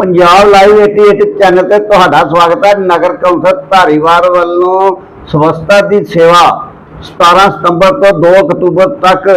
Punjab live 88 channel ਤੇ ਤੁਹਾਡਾ ਸਵਾਗਤ ਹੈ ਨਗਰ ਕੌਂਸਲ ਧਾਰੀਵਾਲ ਵੱਲੋਂ ਸਵਸਥਤਾ ਦੀ ਸੇਵਾ 17 ਸਤੰਬਰ ਤੋਂ 2 ਅਕਤੂਬਰ ਤੱਕ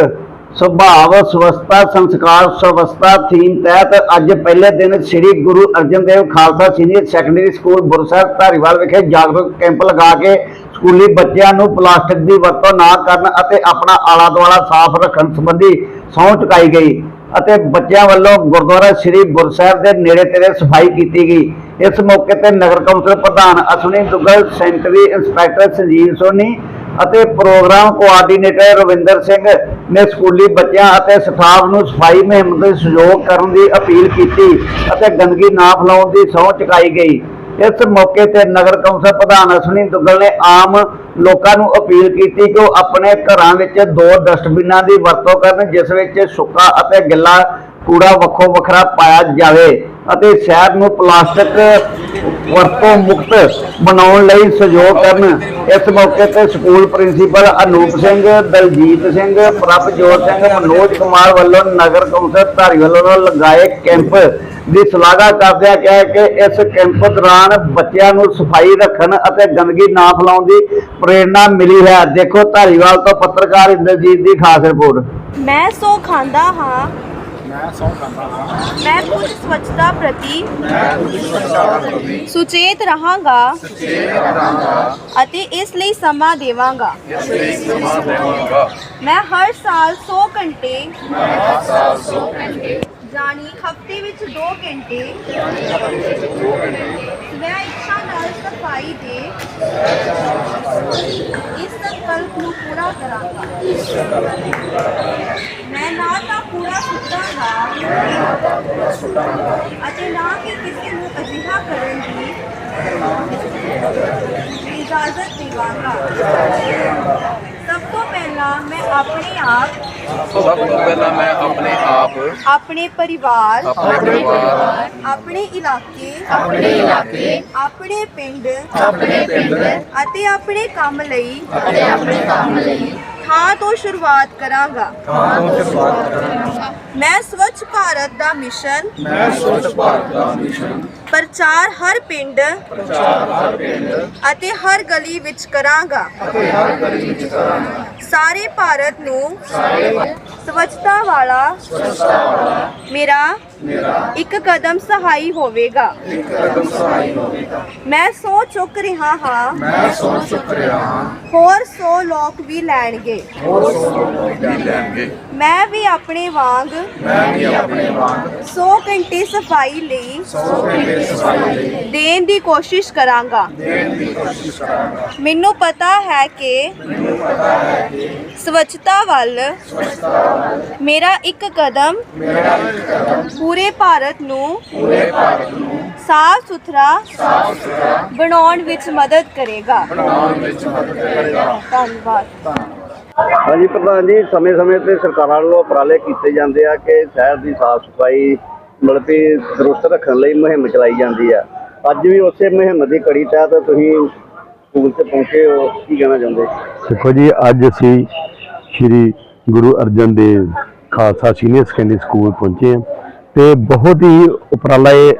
ਸੁਭਾਵ ਸਵਸਥਤਾ ਸੰਸਕਾਰ ਸਵਸਥਤਾ ਥੀਮ ਤਹਿਤ ਅੱਜ ਪਹਿਲੇ ਦਿਨ Shri Guru Arjan Dev Khalsa senior secondary school ਬੁਰਸਰ Dhariwal ਵਿਖੇ ਜਾਗਰੂਕ ਕੈਂਪ ਲਗਾ ਕੇ ਸਕੂਲੀ ਬੱਚਿਆਂ ਨੂੰ ਪਲਾਸਟਿਕ ਦੀ ਵਰਤੋਂ ਨਾ ਕਰਨ ਅਤੇ ਆਪਣਾ ਆਲਾ ਦੁਆਲਾ ਸਾਫ਼ ਰੱਖਣ ਸੰਬੰਧੀ ਸਹੁੰ ਚੁਕਾਈ ਗਈ। ਅਤੇ ਬੱਚਿਆਂ ਵੱਲੋਂ ਗੁਰਦੁਆਰਾ ਸ੍ਰੀ ਗੁਰਸਾਹਿਬ ਦੇ ਨੇੜੇ ਤੇੜੇ ਸਫ਼ਾਈ ਕੀਤੀ ਗਈ। ਇਸ ਮੌਕੇ ਤੇ ਨਗਰ ਕੌਂਸਲ ਪ੍ਰਧਾਨ ਅਸ਼ਵਨੀ ਦੁੱਗਲ ਸੈਂਟਰੀ ਇੰਸਪੈਕਟਰ ਸੰਜੀਵ ਸੋਨੀ ਅਤੇ ਪ੍ਰੋਗਰਾਮ ਕੋਆਰਡੀਨੇਟਰ ਰਵਿੰਦਰ ਸਿੰਘ ਨੇ ਸਕੂਲੀ ਬੱਚਿਆਂ ਅਤੇ ਸਟਾਫ ਨੂੰ ਸਫ਼ਾਈ ਮੁਹਿੰਮ ਦੇ ਸਹਿਯੋਗ ਕਰਨ ਦੀ ਅਪੀਲ ਕੀਤੀ ਅਤੇ ਗੰਦਗੀ ਨਾ ਫੈਲਾਉਣ ਦੀ ਸਹੁੰ ਚੁਕਾਈ ਗਈ। ਇਸ ਮੌਕੇ ਤੇ ਨਗਰ ਕੌਂਸਲ ਪ੍ਰਧਾਨ ਅਸ਼ਵਨੀ ਦੁੱਗਲ ਨੇ ਆਮ ਲੋਕਾਂ ਨੂੰ ਅਪੀਲ ਕੀਤੀ ਕਿ ਉਹ ਆਪਣੇ ਘਰਾਂ ਵਿੱਚ ਦੋ ਡਸਟਬਿਨਾਂ ਦੀ ਵਰਤੋਂ ਕਰਨ, ਜਿਸ ਵਿੱਚ ਸੁੱਕਾ ਅਤੇ ਗਿੱਲਾ ਕੂੜਾ ਵੱਖੋ ਵੱਖਰਾ ਪਾਇਆ ਜਾਵੇ ਅਤੇ ਸ਼ਹਿਰ ਨੂੰ ਪਲਾਸਟਿਕ ਵਰਤੋਂ ਮੁਕਤ ਬਣਾਉਣ ਲਈ ਸਹਿਯੋਗ ਕਰਨ। ਇਸ ਮੌਕੇ ਤੇ ਸਕੂਲ ਪ੍ਰਿੰਸੀਪਲ ਅਨੂਪ ਸਿੰਘ, ਦਲਜੀਤ ਸਿੰਘ, ਪ੍ਰਭਜੋਤ ਸਿੰਘ, ਮਨੋਜ ਕੁਮਾਰ ਵੱਲੋਂ ਨਗਰ ਕੌਂਸਲ ਧਾਰੀਵਾਲ ਵੱਲੋਂ ਲਗਾਏ ਕੈਂਪ ਦੀ ਸ਼ਲਾਘਾ ਕਰਦਿਆਂ ਕਿਹਾ ਕਿ ਇਸ ਕੈਂਪ ਦੌਰਾਨ ਬੱਚਿਆਂ ਨੂੰ ਸਫ਼ਾਈ ਰੱਖਣ ਅਤੇ ਗੰਦਗੀ ਨਾ ਫੈਲਾਉਣ ਦੀ ਪ੍ਰੇਰਣਾ ਮਿਲੀ ਹੈ। ਦੇਖੋ ਧਾਰੀਵਾਲ ਤੋਂ ਪੱਤਰਕਾਰ ਇੰਦਰਜੀਤ ਦੀ ਖਾਸ ਰਿਪੋਰਟ। ਮੈਂ ਸੋ ਖਾਂਦਾ ਹਾਂ। ਮੈਂ ਸਹੁੰ ਖਾਂਦਾ ਹਾਂ। ਮੈਂ ਕੁਝ ਸਵੱਛਤਾ ਪ੍ਰਤੀ ਮੈਂ ਕੁਝ ਸਵੱਛਤਾ ਪ੍ਰਤੀ ਸੁਚੇਤ ਰਹਾਂਗਾ ਸੁਚੇਤ ਰਹਾਂਗਾ ਅਤੇ ਇਸ ਲਈ ਸਮਾਂ ਦੇਵਾਂਗਾ। ਇਸ ਲਈ ਸਮਾਂ ਦੇਵਾਂਗਾ। ਮੈਂ ਹਰ ਸਾਲ 100 ਘੰਟੇ ਮੈਂ ਹਰ ਸਾਲ 100 ਘੰਟੇ ਜਾਣੀ ਹਫ਼ਤੇ ਵਿੱਚ 2 ਘੰਟੇ। ਸਵੈ ਇੱਛਾ ਨਾਲ ਸਫ਼ਾਈ ਦੇ ਇਸ ਸੰਕਲਪ ਨੂੰ ਪੂਰਾ ਕਰਾਂਗਾ। ਮੈਂ ਨਾ ਤਾਂ ਕੂੜਾ ਸੁੱਟਾਂਗਾ, ਅਤੇ ਨਾ ਹੀ ਕਿਸੇ ਨੂੰ ਅਜਿਹਾ ਕਰਨ ਦੀ ਇਜਾਜ਼ਤ ਦੇਵਾਂਗਾ। ਸਭ ਤੋਂ ਪਹਿਲਾਂ ਮੈਂ ਆਪਣੇ ਆਪ ਸਭ ਤੋਂ ਪਹਿਲਾਂ ਮੈਂ ਆਪਣੇ ਆਪ ਆਪਣੇ ਪਰਿਵਾਰ ਆਪਣੇ ਪਰਿਵਾਰ ਆਪਣੇ ਇਲਾਕੇ ਆਪਣੇ ਇਲਾਕੇ ਆਪਣੇ ਪਿੰਡ ਆਪਣੇ ਪਿੰਡ ਅਤੇ ਆਪਣੇ ਕੰਮ ਲਈ ਅਤੇ ਆਪਣੇ ਕੰਮ ਲਈ ਥਾਂ ਤੋਂ ਸ਼ੁਰੂਆਤ ਕਰਾਂਗਾ। ਥਾਂ ਤੋਂ ਸ਼ੁਰੂਆਤ ਕਰਾਂਗਾ। ਮੈਂ ਸਵੱਛ ਭਾਰਤ ਦਾ ਮਿਸ਼ਨ। ਮੈਂ ਸਵੱਛ ਭਾਰਤ ਦਾ ਮਿਸ਼ਨ। ਪ੍ਰਚਾਰ ਹਰ ਪਿੰਡ ਪ੍ਰਚਾਰ ਹਰ ਪਿੰਡ ਅਤੇ ਹਰ ਗਲੀ ਵਿੱਚ ਕਰਾਂਗਾ। ਅਤੇ ਹਰ ਗਲੀ ਵਿੱਚ ਕਰਾਂਗਾ। ਸਾਰੇ ਭਾਰਤ ਨੂੰ ਸਾਰੇ ਸਵੱਛਤਾ ਵਾਲਾ ਮੇਰਾ ਇੱਕ ਕਦਮ ਸਹਾਈ ਹੋਵੇਗਾ। ਇੱਕ ਕਦਮ ਸਹਾਈ ਹੋਵੇਗਾ। ਮੈਂ ਸੋ ਚੁੱਕ ਰਿਹਾ ਹਾਂ। ਮੈਂ ਸਹੁੰ ਚੁੱਕ ਰਿਹਾ ਹਾਂ। ਹੋਰ 100 ਲੋਕ ਵੀ ਲੈਣਗੇ। ਹੋਰ ਸੌ ਲੋਕ ਵੀ ਲੈਣਗੇ। ਮੈਂ ਵੀ ਆਪਣੇ ਵਾਂਗ ਮੈਂ ਵੀ ਆਪਣੇ ਵਾਂਗ 100 ਘੰਟੇ ਸਫ਼ਾਈ ਲਈ 100 ਘੰਟੇ ਸਫ਼ਾਈ ਲਈ ਦੇਣ ਦੀ ਕੋਸ਼ਿਸ਼ ਕਰਾਂਗਾ। ਦੇਣ ਦੀ ਕੋਸ਼ਿਸ਼ ਕਰਾਂਗਾ। ਮੈਨੂੰ ਪਤਾ ਹੈ ਕਿ ਸਵੱਛਤਾ ਵੱਲ ਮੇਰਾ ਇੱਕ ਕਦਮ ਮੇਰਾ ਇੱਕ ਕਦਮ ਪੂਰੇ ਭਾਰਤ ਨੂੰ ਪੂਰੇ ਭਾਰਤ ਨੂੰ ਸਾਫ਼ ਸੁਥਰਾ ਸਾਫ਼ ਸੁਥਰਾ ਬਣਾਉਣ ਵਿੱਚ ਮਦਦ ਕਰੇਗਾ। ਬਣਾਉਣ ਵਿੱਚ ਮਦਦ ਕਰੇਗਾ। ਧੰਨਵਾਦ। ਹਾਂਜੀ ਪ੍ਰਧਾਨ ਜੀ ਸਮੇਂ-ਸਮੇਂ ਤੇ ਸਰਕਾਰਾਂ ਵੱਲੋਂ ਉਪਰਾਲੇ ਕੀਤੇ ਜਾਂਦੇ ਆ ਕਿ ਸ਼ਹਿਰ ਦੀ ਸਾਫ਼ ਸਫ਼ਾਈ ਮਤਲਬ ਕਿ ਦਰੁਸਤ ਰੱਖਣ ਲਈ ਮੁਹਿੰਮ ਚਲਾਈ ਜਾਂਦੀ ਆ। ਅੱਜ ਵੀ ਉਸੇ ਮੁਹਿੰਮ ਦੀ ਕੜੀ ਤਹਿਤ ਤੁਸੀਂ ਸਕੂਲ ਤੇ ਪਹੁੰਚੇ ਹੋ। ਕੀ ਕਹਿਣਾ ਚਾਹੁੰਦੇ? ਦੇਖੋ ਜੀ ਅੱਜ ਅਸੀਂ Shri Guru Arjan Dev Khalsa senior secondary school ਪਹੁੰਚੇ ਹਾਂ। ਤੇ ਬਹੁਤ ਹੀ ਉਪਰਾਲਾ ਇਹ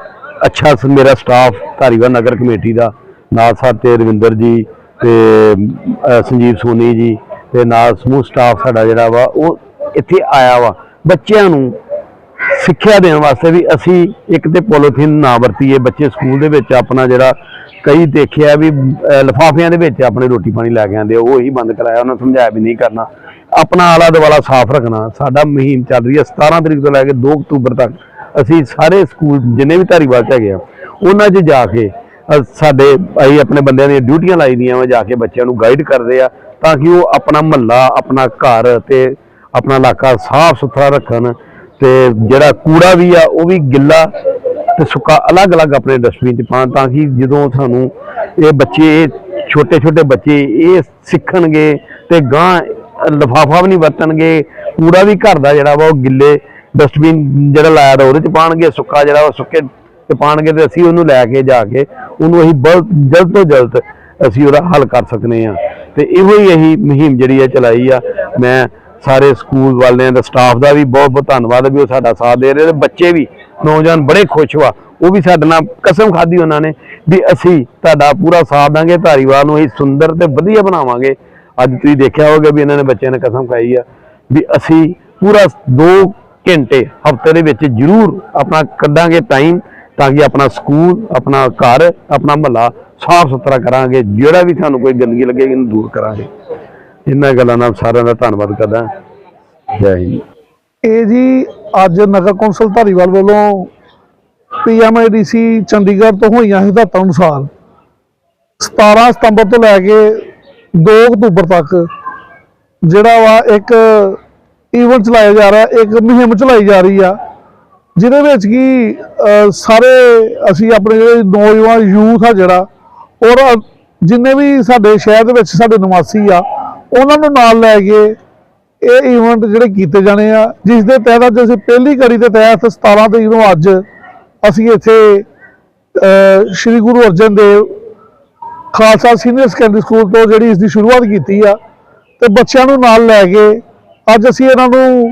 ਅੱਛਾ ਮੇਰਾ ਸਟਾਫ ਧਾਰੀਵਾਲ ਨਗਰ ਕਮੇਟੀ ਦਾ ਨਾਲ ਸਾਹਿਬ ਤੇ ਰਵਿੰਦਰ ਜੀ ਤੇ ਸੰਜੀਵ ਸੋਨੀ ਜੀ ਤੇ ਨਾਲ ਸਮੂਹ ਸਟਾਫ ਸਾਡਾ ਜਿਹੜਾ ਵਾ ਉਹ ਇੱਥੇ ਆਇਆ ਵਾ। ਬੱਚਿਆਂ ਨੂੰ ਸਿੱਖਿਆ ਦੇਣ ਵਾਸਤੇ ਵੀ ਅਸੀਂ ਇੱਕ ਤੇ ਪੋਲੀਥੀਨ ਨਾ ਵਰਤੀਏ ਬੱਚੇ ਸਕੂਲ ਦੇ ਵਿੱਚ ਆਪਣਾ ਜਿਹੜਾ ਕਈ ਦੇਖਿਆ ਵੀ ਅਹ, ਲਿਫਾਫਿਆਂ ਦੇ ਵਿੱਚ ਆਪਣੇ ਰੋਟੀ ਪਾਣੀ ਲੈ ਕੇ ਆਉਂਦੇ ਆ, ਉਹ ਹੀ ਬੰਦ ਕਰਾਇਆ ਉਹਨਾਂ ਸਮਝਾਇਆ ਵੀ ਨਹੀਂ ਕਰਨਾ। ਆਪਣਾ ਆਲਾ ਦੁਆਲਾ ਸਾਫ਼ ਰੱਖਣਾ। ਸਾਡਾ ਮੁਹਿੰਮ ਚੱਲ ਰਹੀ ਹੈ 17 ਤਰੀਕ ਤੋਂ ਲੈ ਕੇ 2 ਅਕਤੂਬਰ ਤੱਕ। ਅਸੀਂ ਸਾਰੇ ਸਕੂਲ, ਜਿੰਨੇ ਵੀ ਧਾਰੀਵਾਲ ਚ ਹੈਗੇ ਆ, ਉਹਨਾਂ 'ਚ ਜਾ ਕੇ ਸਾਡੇ ਅਸੀਂ ਆਪਣੇ ਬੰਦਿਆਂ ਦੀਆਂ ਡਿਊਟੀਆਂ ਲਾਈ ਦੀਆਂ ਵਾ, ਜਾ ਕੇ ਬੱਚਿਆਂ ਨੂੰ ਗਾਈਡ ਕਰਦੇ ਆ, ਤਾਂ ਕਿ ਉਹ ਆਪਣਾ ਮਹੱਲਾ, ਆਪਣਾ ਘਰ ਤੇ ਆਪਣਾ ਇਲਾਕਾ ਸਾਫ਼ ਸੁਥਰਾ ਰੱਖਣ ਤੇ ਜਿਹੜਾ ਕੂੜਾ ਵੀ ਆ, ਉਹ ਵੀ ਗਿੱਲਾ ਤੇ ਸੁੱਕਾ ਅਲੱਗ-ਅਲੱਗ ਆਪਣੇ ਡਸਟਬਿਨ ਚ ਪਾਉਣ, ਤਾਂ ਕਿ ਜਦੋਂ ਸਾਨੂੰ ਇਹ ਬੱਚੇ ਛੋਟੇ ਛੋਟੇ ਬੱਚੇ ਇਹ ਸਿੱਖਣਗੇ ਤੇ ਗਾਂ ਲਫਾਫਾ ਵੀ ਨਹੀਂ ਵਰਤਣਗੇ, ਕੂੜਾ ਵੀ ਘਰ ਦਾ ਜਿਹੜਾ ਵਾ ਉਹ ਗਿੱਲੇ ਡਸਟਬਿਨ ਜਿਹੜਾ ਲਾਇਆ ਦਾ ਉਹਦੇ ਚ ਪਾਣਗੇ, ਸੁੱਕਾ ਜਿਹੜਾ ਉਹ ਸੁੱਕੇ ਤੇ ਪਾਣਗੇ ਤੇ ਅਸੀਂ ਉਹਨੂੰ ਲੈ ਕੇ ਜਾ ਕੇ ਉਹਨੂੰ ਅਸੀਂ ਬਹੁਤ ਜਲਦ ਤੋਂ ਜਲਦ ਅਸੀਂ ਉਹਦਾ ਹੱਲ ਕਰ ਸਕਨੇ ਆ। ਤੇ ਇਹੋ ਹੀ ਅਸੀਂ ਮੁਹਿੰਮ ਜਿਹੜੀ ਆ ਚਲਾਈ ਆ। ਮੈਂ ਸਾਰੇ ਸਕੂਲ ਵਾਲਿਆਂ ਦਾ, ਸਟਾਫ ਦਾ ਵੀ ਬਹੁਤ ਬਹੁਤ ਧੰਨਵਾਦ ਵੀ ਉਹ ਸਾਡਾ ਸਾਥ ਦੇ ਰਹੇ ਤੇ ਬੱਚੇ ਵੀ, ਨੌਜਵਾਨ ਬੜੇ ਖੁਸ਼ ਵਾ। ਉਹ ਵੀ ਸਾਡੇ ਨਾਲ ਕਸਮ ਖਾਧੀ ਉਹਨਾਂ ਨੇ ਵੀ ਅਸੀਂ ਤੁਹਾਡਾ ਪੂਰਾ ਸਾਥ ਦਾਂਗੇ, ਧਾਰੀਵਾਲ ਨੂੰ ਅਸੀਂ ਸੁੰਦਰ ਤੇ ਵਧੀਆ ਬਣਾਵਾਂਗੇ। ਅੱਜ ਤੁਸੀਂ ਦੇਖਿਆ ਹੋਵੇਗਾ ਵੀ ਇਹਨਾਂ ਨੇ ਬੱਚਿਆਂ ਨੇ ਕਸਮ ਖਾਈ ਆ ਵੀ ਅਸੀਂ ਪੂਰਾ 2 ਘੰਟੇ ਹਫ਼ਤੇ ਦੇ ਵਿੱਚ ਜ਼ਰੂਰ ਆਪਣਾ ਕੱਢਾਂਗੇ ਟਾਈਮ ਤਾਂ ਕਿ ਆਪਣਾ ਸਕੂਲ, ਆਪਣਾ ਘਰ, ਆਪਣਾ ਮਹੱਲਾ ਸਾਫ਼ ਸੁਥਰਾ ਕਰਾਂਗੇ, ਜਿਹੜਾ ਵੀ ਸਾਨੂੰ ਕੋਈ ਗੰਦਗੀ ਲੱਗੇਗੀ ਇਹਨੂੰ ਦੂਰ ਕਰਾਂਗੇ। ਇਹਨਾਂ ਗੱਲਾਂ ਨਾਲ ਸਾਰਿਆਂ ਦਾ ਧੰਨਵਾਦ ਕਰਦਾ। ਜੈ ਹਿੰਦ। ਇਹ ਜੀ ਅੱਜ ਨਗਰ ਕੌਂਸਲ ਧਾਰੀਵਾਲ ਵੱਲੋਂ ਪੀਐਮਆਈਡੀਸੀ ਚੰਡੀਗੜ੍ਹ ਤੋਂ ਹੋਈਆਂ ਹਦਾਇਤਾਂ ਅਨੁਸਾਰ 17 ਸਤੰਬਰ ਤੋਂ ਲੈ ਕੇ 2 ਅਕਤੂਬਰ ਤੱਕ, ਜਿਹੜਾ ਵਾ ਇੱਕ ਈਵੈਂਟ ਚਲਾਇਆ ਜਾ ਰਿਹਾ, ਇੱਕ ਮੁਹਿੰਮ ਚਲਾਈ ਜਾ ਰਹੀ ਆ, ਜਿਹਦੇ ਵਿੱਚ ਕੀ ਸਾਰੇ ਅਸੀਂ ਆਪਣੇ ਜਿਹੜੇ ਨੌਜਵਾਨ ਯੂਥ ਆ ਜਿਹੜਾ, ਔਰ ਜਿੰਨੇ ਵੀ ਸਾਡੇ ਸ਼ਹਿਰ ਦੇ ਵਿੱਚ ਸਾਡੇ ਨਿਵਾਸੀ ਆ, ਉਹਨਾਂ ਨੂੰ ਨਾਲ ਲੈ ਕੇ ਇਹ ਈਵੈਂਟ ਜਿਹੜੇ ਕੀਤੇ ਜਾਣੇ ਆ, ਜਿਸ ਦੇ ਤਹਿਤ ਅੱਜ ਅਸੀਂ ਪਹਿਲੀ ਕੜੀ ਦੇ ਤਹਿਤ 17 ਤਰੀਕ ਨੂੰ ਅੱਜ ਅਸੀਂ ਇੱਥੇ Shri Guru Arjan Dev Khalsa senior secondary school ਤੋਂ ਜਿਹੜੀ ਇਸ ਦੀ ਸ਼ੁਰੂਆਤ ਕੀਤੀ ਆ ਤੇ ਬੱਚਿਆਂ ਨੂੰ ਨਾਲ ਲੈ ਕੇ ਅੱਜ ਅਸੀਂ ਇਹਨਾਂ ਨੂੰ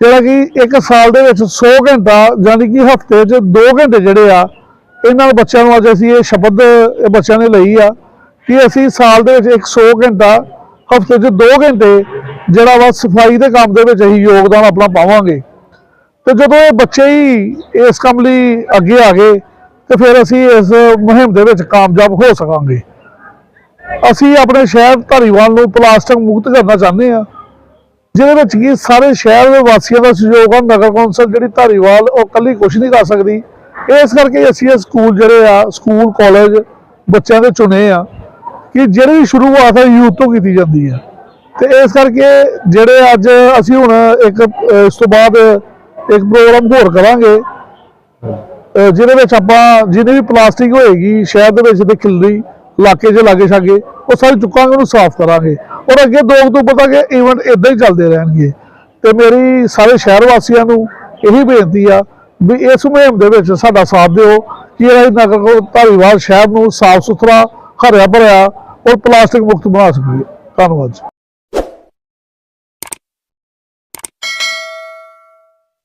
ਜਿਹੜਾ ਕਿ ਇੱਕ ਸਾਲ ਦੇ ਵਿੱਚ 100 ਘੰਟਾ ਯਾਨੀ ਕਿ ਹਫ਼ਤੇ 'ਚ 2 ਘੰਟੇ ਜਿਹੜੇ ਆ, ਇਹਨਾਂ ਬੱਚਿਆਂ ਨੂੰ ਅੱਜ ਅਸੀਂ ਇਹ ਸ਼ਬਦ ਇਹ ਬੱਚਿਆਂ ਨੇ ਲਈ ਆ ਕਿ ਅਸੀਂ ਸਾਲ ਦੇ ਵਿੱਚ 100 ਘੰਟਾ, ਹਫ਼ਤੇ 'ਚ 2 ਘੰਟੇ ਜਿਹੜਾ ਵਾ ਸਫ਼ਾਈ ਦੇ ਕੰਮ ਦੇ ਵਿੱਚ ਅਸੀਂ ਯੋਗਦਾਨ ਆਪਣਾ ਪਾਵਾਂਗੇ। ਤੇ ਜਦੋਂ ਇਹ ਬੱਚੇ ਹੀ ਇਸ ਕੰਮ ਲਈ ਅੱਗੇ ਆ ਗਏ ਤੇ ਫਿਰ ਅਸੀਂ ਇਸ ਮੁਹਿੰਮ ਦੇ ਵਿੱਚ ਕਾਮਯਾਬ ਹੋ ਸਕਾਂਗੇ। ਅਸੀਂ ਆਪਣੇ ਸ਼ਹਿਰ ਧਾਰੀਵਾਲ ਨੂੰ ਪਲਾਸਟਿਕ ਮੁਕਤ ਕਰਨਾ ਚਾਹੁੰਦੇ ਹਾਂ ਜਿਹਦੇ ਵਿੱਚ ਕੀ ਸਾਰੇ ਸ਼ਹਿਰ ਦੇ ਵਾਸੀਆਂ ਦਾ ਸਹਿਯੋਗ ਆ ਨਗਰ ਕੌਂਸਲ ਜਿਹੜੀ ਧਾਰੀਵਾਲ ਉਹ ਕੱਲੀ ਕੁਝ ਨਹੀਂ ਕਰ ਸਕਦੀ। ਇਸ ਕਰਕੇ ਅਸੀਂ ਇਹ ਸਕੂਲ ਜਿਹੜੇ ਆ ਸਕੂਲ ਕਾਲਜ ਬੱਚਿਆਂ ਦੇ ਚੁਣੇ ਆ ਕਿ ਜਿਹੜੀ ਸ਼ੁਰੂਆਤ ਹੈ ਯੂਥ ਤੋਂ ਕੀਤੀ ਜਾਂਦੀ ਹੈ ਤੇ ਇਸ ਕਰਕੇ ਜਿਹੜੇ ਅੱਜ ਅਸੀਂ ਹੁਣ ਇੱਕ ਅਹ, ਇਸ ਤੋਂ ਬਾਅਦ ਇੱਕ ਪ੍ਰੋਗਰਾਮ ਹੋਰ ਕਰਾਂਗੇ। ਜਿਹਦੇ ਵਿੱਚ ਆਪਾਂ ਜਿਹਨੇ ਵੀ ਪਲਾਸਟਿਕ ਹੋਏਗੀ, ਸ਼ਹਿਰ ਦੇ ਵਿੱਚ ਤੇ ਖਿਲਰੀ ਇਲਾਕੇ 'ਚ ਲਾਗੇ ਛਾਗੇ, ਉਹ ਸਾਰੇ ਚੁੱਕਾਂਗੇ, ਉਹਨੂੰ ਸਾਫ਼ ਕਰਾਂਗੇ। ਔਰ ਅੱਗੇ 2 ਅਕਤੂਬਰ ਤੱਕ ਇਹ ਇਵੈਂਟ ਇਦਾਂ ਹੀ ਚੱਲਦੇ ਰਹਿਣਗੇ। ਤੇ ਮੇਰੀ ਸਾਰੇ ਸ਼ਹਿਰ ਵਾਸੀਆਂ ਨੂੰ ਇਹੀ ਬੇਨਤੀ ਆ ਵੀ ਇਸ ਮੁਹਿੰਮ ਦੇ ਵਿੱਚ ਸਾਡਾ ਸਾਥ ਦਿਓ, ਕਿ ਇਹ ਨਗਰ ਧਾਰੀਵਾਲ ਸ਼ਹਿਰ ਨੂੰ ਸਾਫ਼ ਸੁਥਰਾ ਹਰਿਆ ਭਰਿਆ ਔਰ ਪਲਾਸਟਿਕ ਮੁਕਤ ਬਣਾ ਸਕੀਏ। ਧੰਨਵਾਦ ਜੀ।